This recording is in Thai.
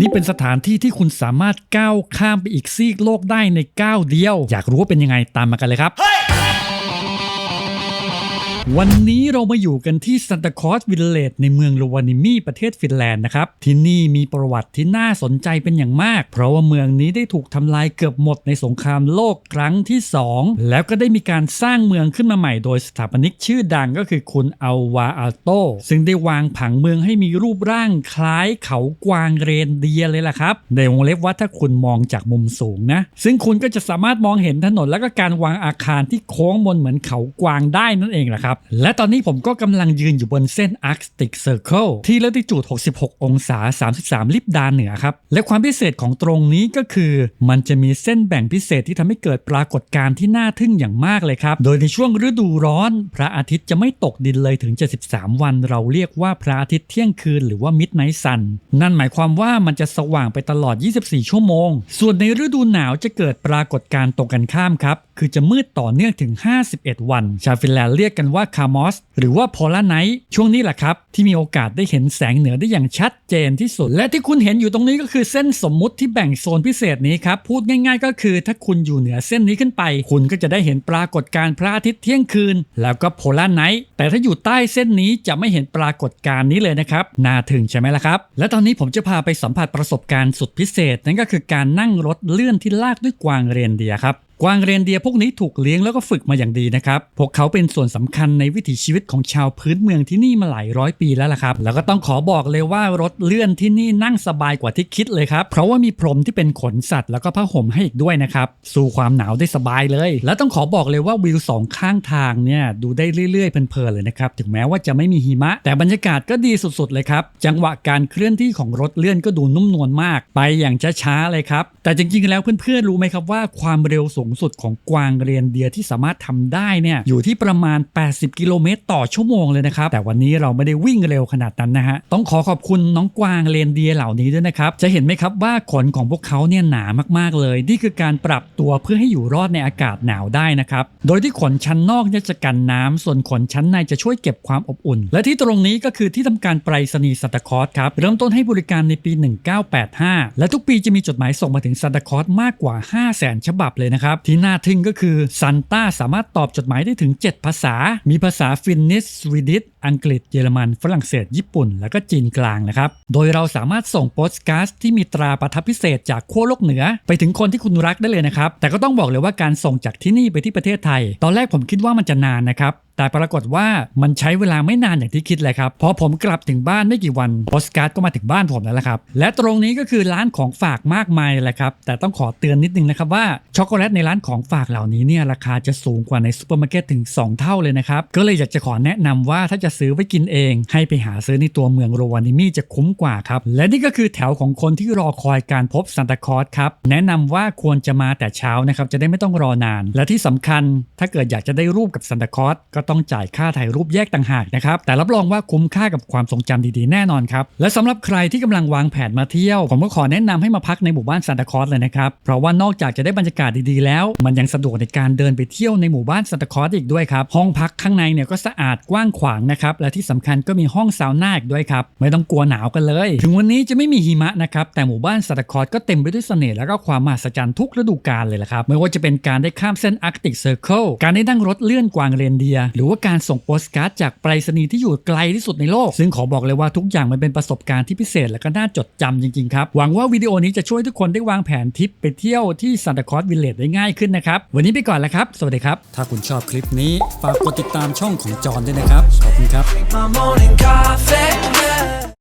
นี่เป็นสถานที่ที่คุณสามารถก้าวข้ามไปอีกซีกโลกได้ในก้าวเดียว อยากรู้ว่าเป็นยังไงตามมากันเลยครับ วันนี้เรามาอยู่กันที่ซันตาคอสวิลเลจในเมืองโลวานิมีประเทศฟินแลนด์นะครับ ที่นี่มีประวัติที่น่าสนใจเป็นอย่างมาก เพราะว่าเมืองนี้ได้ถูกทำลายเกือบหมดในสงครามโลกครั้งที่ 2 แล้วก็ได้มีการสร้างเมืองขึ้นมาใหม่โดยสถาปนิกชื่อดังก็คือคุณอัลวาอัลโต ซึ่งได้วางผังเมืองให้มีรูปร่างคล้ายเขากวางเรนเดียเลยล่ะครับ ในวงเล็บว่าถ้าคุณมองจากมุมสูงนะ ซึ่งคุณก็จะสามารถมองเห็นถนนและก็การวางอาคารที่โค้งมนเหมือนเขากวางได้นั่นเองแหละครับและตอนนี้ผมก็กำลังยืนอยู่บนเส้น Arctic Circle ที่ละติจูด 66 องศา 33 ลิบดานเหนือครับ และความพิเศษของตรงนี้ก็คือ มันจะมีเส้นแบ่งพิเศษที่ทำให้เกิดปรากฏการณ์ที่น่าทึ่งอย่างมากเลยครับ โดยในช่วงฤดูร้อน พระอาทิตย์จะไม่ตกดินเลยถึง 73 วัน เราเรียกว่าพระอาทิตย์เที่ยงคืนหรือว่า Midnight Sun นั่นหมายความว่ามันจะสว่างไปตลอด 24 ชั่วโมง ส่วนในฤดูหนาวจะเกิดปรากฏการณ์ตรงกันข้ามครับคือจะมืดต่อเนื่องถึง 51 วัน ชาวฟินแลนด์เรียกกันว่าคาร์มอสหรือว่าโพลาไนท์ช่วงนี้แหละครับ ที่มีโอกาสได้เห็นแสงเหนือได้อย่างชัดเจนที่สุด และที่คุณเห็นอยู่ตรงนี้ก็คือเส้นสมมุติที่แบ่งโซนพิเศษนี้ครับ พูดง่ายๆ ก็คือถ้าคุณอยู่เหนือเส้นนี้ขึ้นไป คุณก็จะได้เห็นปรากฏการณ์พระอาทิตย์เที่ยงคืน แล้วก็โพลาไนท์แต่ถ้าอยู่ใต้เส้นนี้จะไม่เห็นปรากฏการณ์นี้เลยนะครับน่าถึงใช่ไหมล่ะครับ และตอนนี้ผมจะพาไปสัมผัสประสบการณ์สุดพิเศษ นั่นก็คือการนั่งรถเลื่อนที่ลากด้วยกวางเรนเดียครับ กวางเรนเดียพวกนี้ถูกเลี้ยงแล้วก็ฝึกมาอย่างดีนะครับ พวกเขาเป็นส่วนสำคัญในวิถีชีวิตของชาวพื้นเมืองที่นี่มาหลายร้อยปีแล้วล่ะครับ แล้วก็ต้องขอบอกเลยว่ารถเลื่อนที่นี่นั่งสบายกว่าที่คิดเลยครับ เพราะว่ามีพรมที่เป็นขนสัตว์แล้วก็ผ้าห่มให้อีกด้วยนะครับ สู้ความหนาวได้สบายเลย แล้วต้องขอบอกเลยว่าวิวสองข้างทางเนี่ยดูได้เรื่อยๆเพลินๆเลยนะครับ ถึงแม้ว่าจะไม่มีหิมะ แต่บรรยากาศก็ดีสุดๆเลยครับ จังหวะการเคลื่อนที่ของรถเลื่อนก็ดูนุ่มนวลมาก ไปอย่างช้าๆเลยครับ แต่จริงๆแล้วเพื่อนๆรู้ไหมครับว่าความเร็วสูงสุดของกวางเรียนเดียที่สามารถทำได้เนี่ยอยู่ที่ประมาณ 80 กิโลเมตรต่อชั่วโมงเลยนะครับ แต่วันนี้เราไม่ได้วิ่งเร็วขนาดนั้นนะฮะ ต้องขอขอบคุณน้องกวางเรียนเดียเหล่านี้ด้วยนะครับ จะเห็นไหมครับว่าขนของพวกเขาเนี่ยหนามากๆเลย นี่คือการปรับตัวเพื่อให้อยู่รอดในอากาศหนาวได้นะครับ โดยที่ขนชั้นนอกเนี่ยจะกันน้ำส่วนขนชั้นในจะช่วยเก็บความอบอุ่น และที่ตรงนี้ก็คือที่ทำการไปรษณีย์ซันตาคอสครับเริ่มต้นให้บริการในปี 1985 และทุกปีจะมีจดหมายส่งมาถึงซันตาคอสมากกว่า 5 0 0 0 0 0 ฉบับเลยนะครับที่น่าทึ่งก็คือซันต้าสามารถตอบจดหมายได้ถึง 7 ภาษา มีภาษาฟินนิชสวีดิชอังกฤษ เยอรมัน ฝรั่งเศส ญี่ปุ่น แล้วก็จีนกลางนะครับ โดยเราสามารถส่งโปสการ์ดที่มีตราประทับพิเศษจากขั้วโลกเหนือ ไปถึงคนที่คุณรักได้เลยนะครับ แต่ก็ต้องบอกเลยว่าการส่งจากที่นี่ไปที่ประเทศไทย ตอนแรกผมคิดว่ามันจะนานนะครับแต่ปรากฏว่ามันใช้เวลาไม่นานอย่างที่คิดเลยครับ พอผมกลับถึงบ้านไม่กี่วันโปสการ์ดก็มาถึงบ้านผมแล้วละครับ และตรงนี้ก็คือร้านของฝากมากมายเลยครับ แต่ต้องขอเตือนนิดนึงนะครับว่าช็อกโกแลตในร้านของฝากเหล่านี้เนี่ยราคาจะสูงกว่าในซูเปอร์มาร์เก็ตถึง 2 เท่าเลยนะครับ ก็เลยอยากจะขอแนะนำว่าถ้าจะซื้อไว้กินเอง ให้ไปหาซื้อในตัวเมืองโรวานิมีจะคุ้มกว่าครับ และนี่ก็คือแถวของคนที่รอคอยการพบซานตาคลอสครับ แนะนำว่าควรจะมาแต่เช้านะครับจะได้ไม่ต้องรอนาน และที่สำคัญถ้าเกิดอยากจะได้รูปกับซานตาคลอสก็ต้องจ่ายค่าถ่ายรูปแยกต่างหากนะครับแต่รับรองว่าคุ้มค่ากับความทรงจำดีๆแน่นอนครับและสำหรับใครที่กำลังวางแผนมาเที่ยว ผมก็ขอแนะนำให้มาพักในหมู่บ้านซานตาคลอสเลยนะครับเพราะว่านอกจากจะได้บรรยากาศดีๆแล้วแล้วมันยังสะดวกในการเดินไปเที่ยวในหมู่บ้านซานตาคอสอีกด้วยครับห้องพักข้างในเนี่ยก็สะอาดกว้างขวางนะครับและที่สำคัญก็มีห้องซาวน่าอีกด้วยครับไม่ต้องกลัวหนาวกันเลย ถึงวันนี้จะไม่มีหิมะนะครับแต่หมู่บ้านซานตาคอสก็เต็มไปด้วยเสน่ห์และก็ความมหัศจรรย์ทุกฤดูกาลเลยละครับไม่ว่าจะเป็นการได้ข้ามเส้นอาร์กติกเซอร์เคิลการได้นั่งรถเลื่อนกวางเรนเดียร์หรือว่าการส่งโปสการ์ดจากไปรษณีย์ที่อยู่ไกลที่สุดในโลก ซึ่งขอบอกเลยว่าทุกอย่างมันเป็นประสบการณ์ที่พิเศษและก็น่าจดจำจริงๆครับหวังว่าวิดีโอนี้จะช่วยทุกคนได้วางแผนทริปไปเที่ยวที่ซานตาคอสวิลเลจได้ง่ายขึ้นนะครับ วันนี้ไปก่อนแล้วครับ สวัสดีครับ ถ้าคุณชอบคลิปนี้ฝากกดติดตามช่องของจอห์นด้วยนะครับ ขอบคุณครับ